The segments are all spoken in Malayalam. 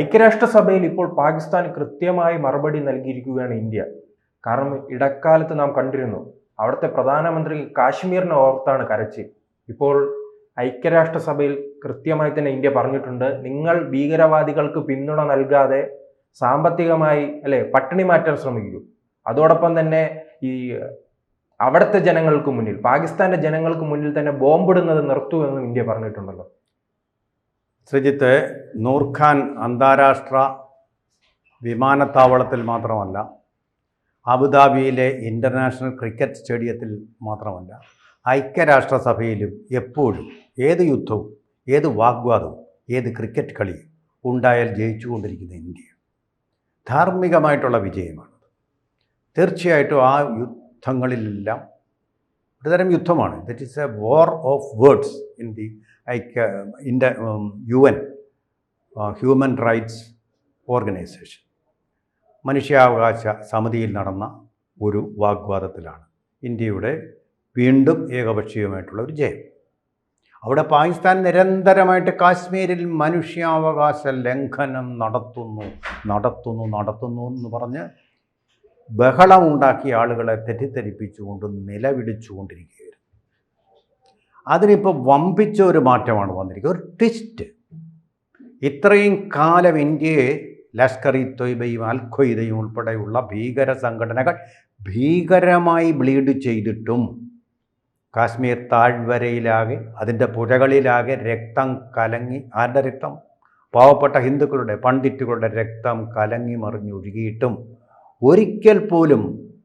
ഐക്യരാഷ്ട്രസഭയിൽ ഇപ്പോൾ പാകിസ്ഥാൻ കൃത്യമായി മറുപടി നൽകിയിരിക്കുകയാണ് ഇന്ത്യ. കാരണം ഇടക്കാലത്ത് നാം കണ്ടിരുന്നു അവിടുത്തെ പ്രധാനമന്ത്രി കാശ്മീരിനെ ഓർത്താണ് കരച്ചിൽ ഇപ്പോൾ ഐക്യരാഷ്ട്രസഭയിൽ കൃത്യമായി തന്നെ ഇന്ത്യ പറഞ്ഞിട്ടുണ്ട് നിങ്ങൾ ഭീകരവാദികൾക്ക് പിന്തുണ നൽകാതെ സാമ്പത്തികമായി അല്ലെ പട്ടിണി മാറ്റാൻ ശ്രമിക്കൂ. അതോടൊപ്പം തന്നെ ഈ അവിടുത്തെ ജനങ്ങൾക്ക് മുന്നിൽ പാകിസ്ഥാന്റെ ജനങ്ങൾക്ക് മുന്നിൽ തന്നെ ബോംബിടുന്നത് നിർത്തൂ എന്നും ഇന്ത്യ പറഞ്ഞിട്ടുണ്ടല്ലോ. ശ്രീജിത്ത് നൂർഖാൻ അന്താരാഷ്ട്ര വിമാനത്താവളത്തിൽ മാത്രമല്ല അബുദാബിയിലെ ഇന്റർനാഷണൽ ക്രിക്കറ്റ് സ്റ്റേഡിയത്തിൽ മാത്രമല്ല ഐക്യരാഷ്ട്രസഭയിലും എപ്പോഴും ഏത് യുദ്ധവും ഏത് വാഗ്വാദവും ഏത് ക്രിക്കറ്റ് കളിയും ഉണ്ടായാൽ ജയിച്ചുകൊണ്ടിരിക്കുന്ന ഇന്ത്യ. ധാർമ്മികമായിട്ടുള്ള വിജയമാണ്. തീർച്ചയായിട്ടും ആ യുദ്ധങ്ങളിലെല്ലാം ഒരുതരം യുദ്ധമാണ്. That is a war of words in the ഐക്യ ഇന്റെ U N human rights organisation മനുഷ്യാവകാശ സമിതിയിൽ നടന്ന ഒരു വാഗ്വാദത്തിലാണ് ഇന്ത്യയുടെ വീണ്ടും ഏകപക്ഷീയമായിട്ടുള്ള ഒരു ജയം. അവിടെ പാകിസ്ഥാൻ നിരന്തരമായിട്ട് കാശ്മീരിൽ മനുഷ്യാവകാശ ലംഘനം നടത്തുന്നു നടത്തുന്നു നടത്തുന്നു എന്ന് പറഞ്ഞ് ബഹളമുണ്ടാക്കിയ ആളുകളെ തെറ്റിദ്ധരിപ്പിച്ചുകൊണ്ട് നിലവിളിച്ചുകൊണ്ടിരിക്കുകയായിരുന്നു അതിനിപ്പോൾ വമ്പിച്ച ഒരു മാറ്റമാണ് വന്നിരിക്കുന്നത്. ഒരു ട്വിസ്റ്റ് ഇത്രയും കാലം ഇന്ത്യയെ ലഷ്കർ ഇ തൊയ്ബയും അൽ ഖ്വയ്ദയും ഉൾപ്പെടെയുള്ള ഭീകര സംഘടനകൾ ഭീകരമായി ബ്ലീഡ് ചെയ്തിട്ടും കാശ്മീർ താഴ്വരയിലാകെ അതിന്റെ പുഴകളിലാകെ രക്തം കലങ്ങി ആരുടെ രക്തം? പാവപ്പെട്ട ഹിന്ദുക്കളുടെ പണ്ഡിറ്റുകളുടെ രക്തം കലങ്ങി മറിഞ്ഞൊഴുകിയിട്ടും ഒരിക്കൽ പോലും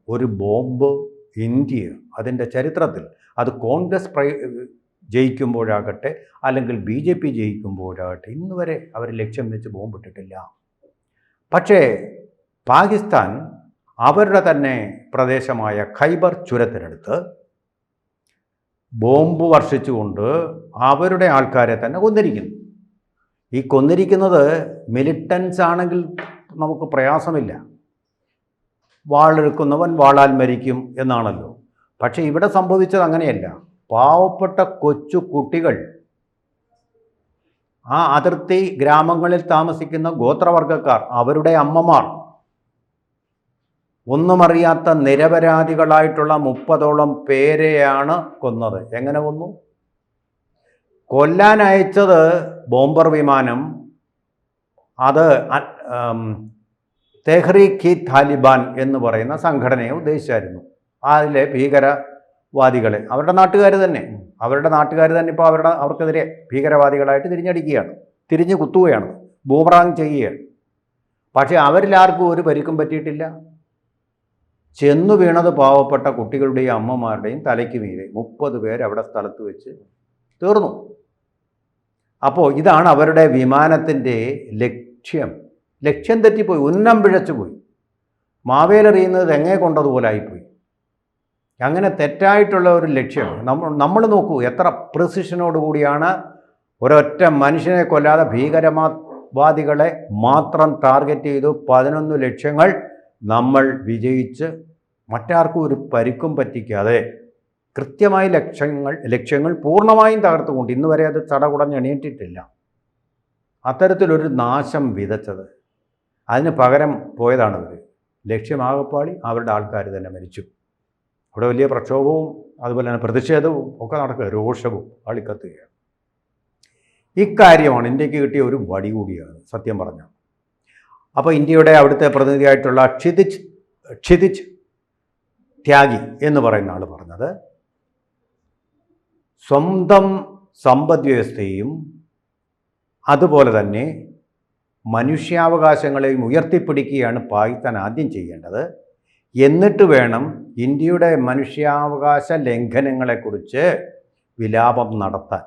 ഒരു ബോംബ് ഇന്ത്യ അതിന്റെ ചരിത്രത്തിൽ അത് കോൺഗ്രസ് പ്രയ ജയിക്കുമ്പോഴാകട്ടെ അല്ലെങ്കിൽ ബി ജെ പി ജയിക്കുമ്പോഴാകട്ടെ ഇന്ന് വരെ അവർ ലക്ഷ്യം വെച്ച് ബോംബിട്ടിട്ടില്ല. പക്ഷേ പാകിസ്ഥാൻ അവരുടെ തന്നെ പ്രദേശമായ ഖൈബർ ചുരത്തിനടുത്ത് ബോംബ് വർഷിച്ചുകൊണ്ട് അവരുടെ ആൾക്കാരെ തന്നെ കൊന്നിരിക്കുന്നു. ഈ കൊന്നിരിക്കുന്നത് മിലിറ്റൻസ് ആണെങ്കിൽ നമുക്ക് പ്രയാസമില്ല. വാളെടുക്കുന്നവൻ വാളാൽ മരിക്കും എന്നാണല്ലോ. പക്ഷേ ഇവിടെ സംഭവിച്ചത് അങ്ങനെയല്ല. പാവപ്പെട്ട കൊച്ചു കുട്ടികൾ ആ അതിർത്തി ഗ്രാമങ്ങളിൽ താമസിക്കുന്ന ഗോത്രവർഗക്കാർ അവരുടെ അമ്മമാർ ഒന്നുമറിയാത്ത നിരപരാധികളായിട്ടുള്ള മുപ്പതോളം പേരെയാണ് കൊന്നത്. എങ്ങനെ കൊന്നു? കൊല്ലാൻ അയച്ചത് ബോംബർ വിമാനം അത് തെഹ്രീഖി താലിബാൻ എന്ന് പറയുന്ന സംഘടനയെ ഉദ്ദേശിച്ചായിരുന്നു. അതിലെ ഭീകരവാദികളെ? അവരുടെ നാട്ടുകാർ തന്നെ. അവരുടെ നാട്ടുകാർ തന്നെ ഇപ്പോൾ അവരുടെ അവർക്കെതിരെ ഭീകരവാദികളായിട്ട് തിരിഞ്ഞടിക്കുകയാണ്. തിരിഞ്ഞ് കുത്തുകയാണ്. ബൂമറാങ് ചെയ്യുകയാണ്. പക്ഷേ അവരിൽ ആർക്കും ഒരു പരിക്കും പറ്റിയിട്ടില്ല. ചെന്നു വീണത് പാവപ്പെട്ട കുട്ടികളുടെയും അമ്മമാരുടെയും തലയ്ക്ക് മീതെ മുപ്പത് പേര് അവിടെ സ്ഥലത്ത് വെച്ച് തീർന്നു. അപ്പോൾ ഇതാണ് അവരുടെ വിമാനത്തിന്റെ ലക്ഷ്യം. ലക്ഷ്യം തെറ്റിപ്പോയി. ഉന്നം പിഴച്ചു പോയി മാവേലെറിയുന്നത് തെങ്ങേ കൊണ്ടതുപോലെ ആയിപ്പോയി. അങ്ങനെ തെറ്റായിട്ടുള്ള ഒരു ലക്ഷ്യം. നമ്മൾ നമ്മൾ നോക്കൂ എത്ര പ്രിസിഷനോടുകൂടിയാണ് ഒരൊറ്റ മനുഷ്യനെ കൊല്ലാതെ ഭീകരവാദികളെ മാത്രം ടാർഗറ്റ് ചെയ്തു പതിനൊന്ന് ലക്ഷ്യങ്ങൾ നമ്മൾ വിജയിച്ച് മറ്റാർക്കും ഒരു പരിക്കും പറ്റിക്കാതെ കൃത്യമായി ലക്ഷ്യങ്ങൾ ലക്ഷ്യങ്ങൾ പൂർണമായും തകർത്തുകൊണ്ട് ഇന്ന് വരെ അത് ചടകുടഞ്ഞ് എണീറ്റിട്ടില്ല. അത്തരത്തിലൊരു നാശം വിതച്ചത്. അതിന് പകരം പോയതാണ് ഇവർ ലക്ഷ്യമാകപ്പാളി അവരുടെ ആൾക്കാർ തന്നെ മരിച്ചു. അവിടെ വലിയ പ്രക്ഷോഭവും അതുപോലെ തന്നെ പ്രതിഷേധവും ഒക്കെ നടക്കുക. രോഷവും അളിക്കത്തുകയാണ്. ഇക്കാര്യമാണ് ഇന്ത്യയ്ക്ക് കിട്ടിയ ഒരു വടി കൂടിയാണ് സത്യം പറഞ്ഞാൽ. അപ്പോൾ ഇന്ത്യയുടെ അവിടുത്തെ പ്രതിനിധിയായിട്ടുള്ള ക്ഷിതിജ് ക്ഷിതിജ് ത്യാഗി എന്ന് പറയുന്ന ആൾ പറഞ്ഞത് സ്വന്തം സമ്പദ് വ്യവസ്ഥയും അതുപോലെ തന്നെ മനുഷ്യാവകാശങ്ങളെയും ഉയർത്തിപ്പിടിക്കുകയാണ് പാകിസ്ഥാൻ ആദ്യം ചെയ്യേണ്ടത്. എന്നിട്ട് വേണം ഇന്ത്യയുടെ മനുഷ്യാവകാശ ലംഘനങ്ങളെക്കുറിച്ച് വിലാപം നടത്താൻ.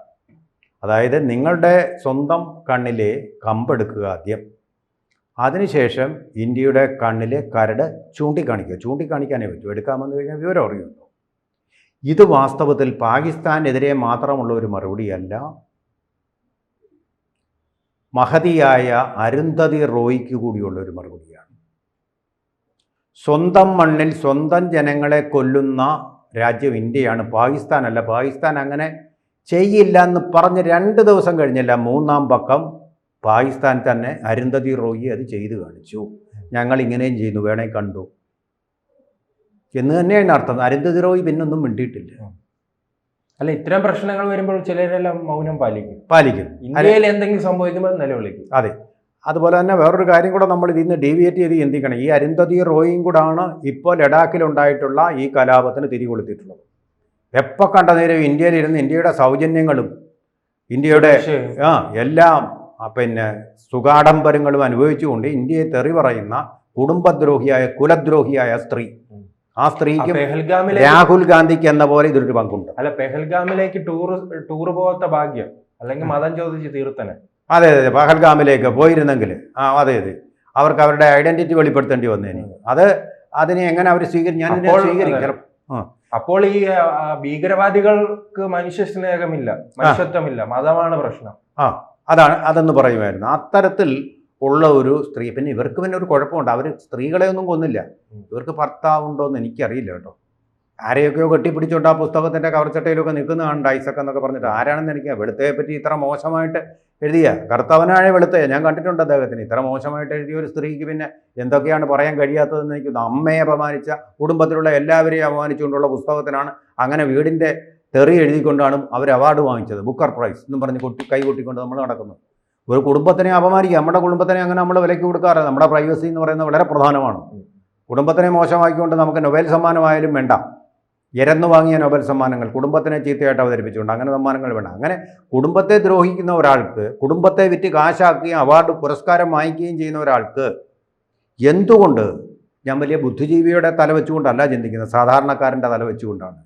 അതായത് നിങ്ങളുടെ സ്വന്തം കണ്ണിലെ കമ്പെടുക്കുക ആദ്യം. അതിനുശേഷം ഇന്ത്യയുടെ കണ്ണിലെ കരട് ചൂണ്ടിക്കാണിക്കുക. ചൂണ്ടിക്കാണിക്കാനേ പറ്റൂ. എടുക്കാമെന്ന് കഴിഞ്ഞാൽ വിവരം അറിയുമല്ലോ. ഇത് വാസ്തവത്തിൽ പാകിസ്ഥാനെതിരെ മാത്രമുള്ള ഒരു മറുപടിയല്ല. മഹതിയായ അരുന്ധതി റോയ്ക്ക് കൂടിയുള്ള ഒരു മറുപടിയാണ്. സ്വന്തം മണ്ണിൽ സ്വന്തം ജനങ്ങളെ കൊല്ലുന്ന രാജ്യം ഇന്ത്യയാണ്. പാകിസ്ഥാനല്ല. പാകിസ്ഥാൻ അങ്ങനെ ചെയ്യില്ല എന്ന് പറഞ്ഞ് രണ്ട് ദിവസം കഴിഞ്ഞല്ല മൂന്നാം പക്കം പാകിസ്ഥാൻ തന്നെ അരുന്ധതി റോയി അത് ചെയ്തു കാണിച്ചു. ഞങ്ങൾ ഇങ്ങനെയും ചെയ്യുന്നു വേണേ കണ്ടു. എന്ന് തന്നെയാണ് അർത്ഥം. അരുന്ധതി റോയി പിന്നൊന്നും മിണ്ടിയിട്ടില്ല. അല്ല ഇത്തരം പ്രശ്നങ്ങൾ വരുമ്പോൾ ചിലരെല്ലാം മൗനം പാലിക്കും. പാലിക്കും. ഇന്ത്യയിൽ എന്തെങ്കിലും സംഭവിക്കുമ്പോൾ നിലവിളിക്കും. അതെ. അതുപോലെ തന്നെ വേറൊരു കാര്യം കൂടെ നമ്മൾ ഇതിൽ നിന്ന് ഡീവിയേറ്റ് ചെയ്ത് ചിന്തിക്കണം. ഈ അരുന്ധതി റോയും കൂടാണ് ഇപ്പോൾ ലഡാക്കിലുണ്ടായിട്ടുള്ള ഈ കലാപത്തിന് തിരികൊളുത്തിയിട്ടുള്ളത് എപ്പോൾ കണ്ട നേരം ഇന്ത്യയിലിരുന്ന് ഇന്ത്യയുടെ സൗജന്യങ്ങളും ഇന്ത്യയുടെ ആ എല്ലാം പിന്നെ സുഖാഡംബരങ്ങളും അനുഭവിച്ചുകൊണ്ട് ഇന്ത്യയെ തെറി പറയുന്ന കുടുംബദ്രോഹിയായ കുലദ്രോഹിയായ സ്ത്രീ. ആ സ്ത്രീക്ക് രാഹുൽ ഗാന്ധിക്ക് എന്ന പോലെ ഇതൊരു പങ്കുണ്ട്. അല്ല പെഹൽഗാമിലേക്ക് ടൂർ ടൂർ പോകാത്ത ഭാഗ്യം അല്ലെങ്കിൽ മതം ചോദിച്ച് തീർത്തനെ. അതെ അതെ പഹൽഗാമിലേക്ക് പോയിരുന്നെങ്കിൽ. ആ അതെ അതെ. അവർക്ക് അവരുടെ ഐഡന്റിറ്റി വെളിപ്പെടുത്തേണ്ടി വന്നേനെ. അത് അതിനെ എങ്ങനെ അവർ സ്വീകരി ഞാൻ സ്വീകരിക്കണം. അപ്പോൾ ഈ ഭീകരവാദികൾക്ക് മനുഷ്യ സ്നേഹമില്ല മനുഷ്യത്വമില്ല മതമാണ് പ്രശ്നം. ആ അതാണ് അതെന്ന് പറയുമായിരുന്നു. അത്തരത്തിൽ ഉള്ള ഒരു സ്ത്രീ പിന്നെ ഇവർക്ക് പിന്നെ ഒരു കുഴപ്പമുണ്ട്. അവർ സ്ത്രീകളെ ഒന്നും കൊന്നില്ല. ഇവർക്ക് ഭർത്താവുണ്ടോ എന്ന് എനിക്കറിയില്ല കേട്ടോ. ആരെയൊക്കെയോ കെട്ടിപ്പിടിച്ചുകൊണ്ട് ആ പുസ്തകത്തിന്റെ കവർച്ചട്ടയിലൊക്കെ നിൽക്കുന്ന ഐസക് എന്നൊക്കെ പറഞ്ഞിട്ട് ആരാണെന്ന് എനിക്ക് വെളുത്തയെ പറ്റി ഇത്ര മോശമായിട്ട് എഴുതിയ കർത്തവനായ വെളുത്തയെ ഞാൻ കണ്ടിട്ടുണ്ട് അദ്ദേഹത്തിന്. ഇത്ര മോശമായിട്ട് എഴുതിയ ഒരു സ്ത്രീക്ക് പിന്നെ എന്തൊക്കെയാണ് പറയാൻ കഴിയാത്തതെന്ന് എനിക്ക് അമ്മയെ അപമാനിച്ച കുടുംബത്തിലുള്ള എല്ലാവരെയും അപമാനിച്ചുകൊണ്ടുള്ള പുസ്തകത്തിനാണ് അങ്ങനെ വീടിന്റെ തെറി എഴുതിക്കൊണ്ടാണ് അവർ അവാർഡ് വാങ്ങിച്ചത്. ബുക്കർ പ്രൈസ് എന്നും പറഞ്ഞ് കൊട്ടി കൈ കൊട്ടിക്കൊണ്ട് നമ്മൾ നടക്കുന്നു. ഒരു കുടുംബത്തിനെ അപമാനിക്കുക നമ്മുടെ കുടുംബത്തിനെ അങ്ങനെ നമ്മൾ വിലയ്ക്ക് കൊടുക്കാറില്ല. നമ്മുടെ പ്രൈവസി എന്ന് പറയുന്നത് വളരെ പ്രധാനമാണ്. കുടുംബത്തിനെ മോശമാക്കിക്കൊണ്ട് നമുക്ക് നൊബേൽ സമ്മാനമായാലും വേണ്ട. ഇരന്നു വാങ്ങിയ നോബൽ സമ്മാനങ്ങൾ കുടുംബത്തിനെ ചീത്തയായിട്ട് അവതരിപ്പിച്ചുകൊണ്ട് അങ്ങനെ സമ്മാനങ്ങൾ വേണം അങ്ങനെ കുടുംബത്തെ ദ്രോഹിക്കുന്ന ഒരാൾക്ക് കുടുംബത്തെ വിറ്റ് കാശാക്കുകയും അവാർഡ് പുരസ്കാരം വാങ്ങിക്കുകയും ചെയ്യുന്ന ഒരാൾക്ക് എന്തുകൊണ്ട് ഞാൻ വലിയ ബുദ്ധിജീവിയുടെ തല വെച്ചുകൊണ്ടല്ല ചിന്തിക്കുന്നത്? സാധാരണക്കാരന്റെ തല വെച്ചുകൊണ്ടാണ്.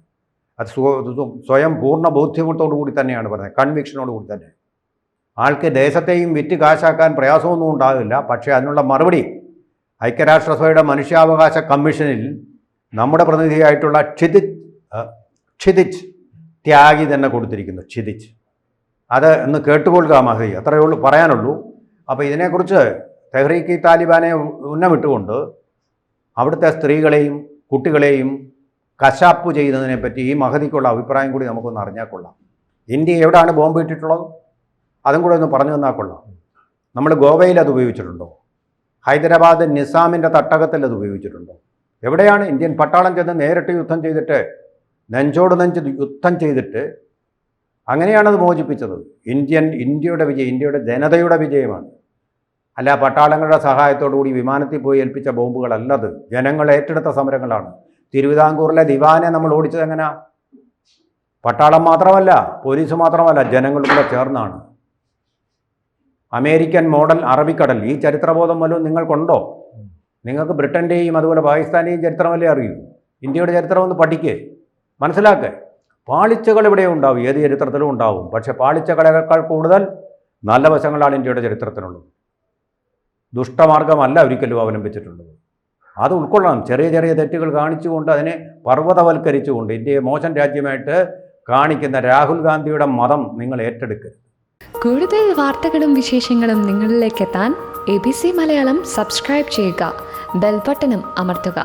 അത് സ്വ- സ്വ- സ്വയം പൂർണ ബോധ്യത്തോടു കൂടി തന്നെയാണ് പറയുന്നത് കൺവിക്ഷനോട് കൂടി തന്നെ ആൾക്ക് ദേശത്തെയും വിറ്റ് കാശാക്കാൻ പ്രയാസമൊന്നും ഉണ്ടാകില്ല പക്ഷേ അതിനുള്ള മറുപടി ഐക്യരാഷ്ട്രസഭയുടെ മനുഷ്യാവകാശ കമ്മീഷനിൽ നമ്മുടെ പ്രതിനിധിയായിട്ടുള്ള ക്ഷിതിജ് ക്ഷിതിജ് ത്യാഗി തന്നെ കൊടുത്തിരിക്കുന്നു ക്ഷിതിജ്. അത് ഒന്ന് കേട്ടുകൊള്ളുക മഹതി അത്രയേ ഉള്ളൂ പറയാനുള്ളൂ. അപ്പോൾ ഇതിനെക്കുറിച്ച് തെഹ്രീക്ക് താലിബാനെ ഉന്നമിട്ടുകൊണ്ട് അവിടുത്തെ സ്ത്രീകളെയും കുട്ടികളെയും കശാപ്പ് ചെയ്യുന്നതിനെ പറ്റി ഈ മഹതിക്കുള്ള അഭിപ്രായം കൂടി നമുക്കൊന്ന് അറിഞ്ഞാൽ കൊള്ളാം. ഇന്ത്യ എവിടെയാണ് ബോംബ് ഇട്ടിട്ടുള്ളത്? അതും കൂടെ ഒന്ന് പറഞ്ഞു തന്നാൽ കൊള്ളാം. നമ്മൾ ഗോവയിൽ അത് ഉപയോഗിച്ചിട്ടുണ്ടോ? ഹൈദരാബാദ് നിസാമിന്റെ തട്ടകത്തിൽ അത് ഉപയോഗിച്ചിട്ടുണ്ടോ? എവിടെയാണ് ഇന്ത്യൻ പട്ടാളം ചെന്ന് നേരിട്ട് യുദ്ധം ചെയ്തിട്ട് നെഞ്ചോട് നെഞ്ച് യുദ്ധം ചെയ്തിട്ട് അങ്ങനെയാണത് മോചിപ്പിച്ചത്? ഇന്ത്യൻ ഇന്ത്യയുടെ വിജയം ഇന്ത്യയുടെ ജനതയുടെ വിജയമാണ്. അല്ല പട്ടാളങ്ങളുടെ സഹായത്തോടുകൂടി വിമാനത്തിൽ പോയി ഏൽപ്പിച്ച ബോംബുകളല്ലത് ജനങ്ങൾ ഏറ്റെടുത്ത സമരങ്ങളാണ്. തിരുവിതാംകൂറിലെ ദിവാനെ നമ്മൾ ഓടിച്ചത് എങ്ങനെയാ പട്ടാളം മാത്രമല്ല പോലീസ് മാത്രമല്ല ജനങ്ങളും കൂടെ ചേർന്നാണ്. അമേരിക്കൻ മോഡൽ അറബിക്കടൽ ഈ ചരിത്രബോധം വല്ലതും നിങ്ങൾക്കുണ്ടോ? നിങ്ങൾക്ക് ബ്രിട്ടന്റെയും അതുപോലെ പാകിസ്ഥാന്റെയും ചരിത്രമല്ലേ അറിയൂ? ഇന്ത്യയുടെ ചരിത്രം ഒന്ന് പഠിക്കേ. മനസ്സിലാക്കേ. പാളിച്ചകൾ ഇവിടെ ഉണ്ടാവും. ഏത് ചരിത്രത്തിലും ഉണ്ടാവും. പക്ഷേ പാളിച്ചകളേക്കാൾ കൂടുതൽ നല്ല വശങ്ങളാണ് ഇന്ത്യയുടെ ചരിത്രത്തിനുള്ളത് ദുഷ്ടമാർഗമല്ല ഒരിക്കലും അവലംബിച്ചിട്ടുള്ളത്. അത് ഉൾക്കൊള്ളണം. ചെറിയ ചെറിയ തെറ്റുകൾ കാണിച്ചുകൊണ്ട് അതിനെ പർവതവൽക്കരിച്ചുകൊണ്ട് ഇന്ത്യയെ മോശം രാജ്യമായിട്ട് കാണിക്കുന്ന രാഹുൽ ഗാന്ധിയുടെ മതം നിങ്ങൾ ഏറ്റെടുക്കരുത്. കൂടുതൽ വാർത്തകളും വിശേഷങ്ങളും നിങ്ങളിലേക്ക് എത്താൻ A B C Malayalam subscribe ചെയ്യുക. ബെൽബട്ടനും അമർത്തുക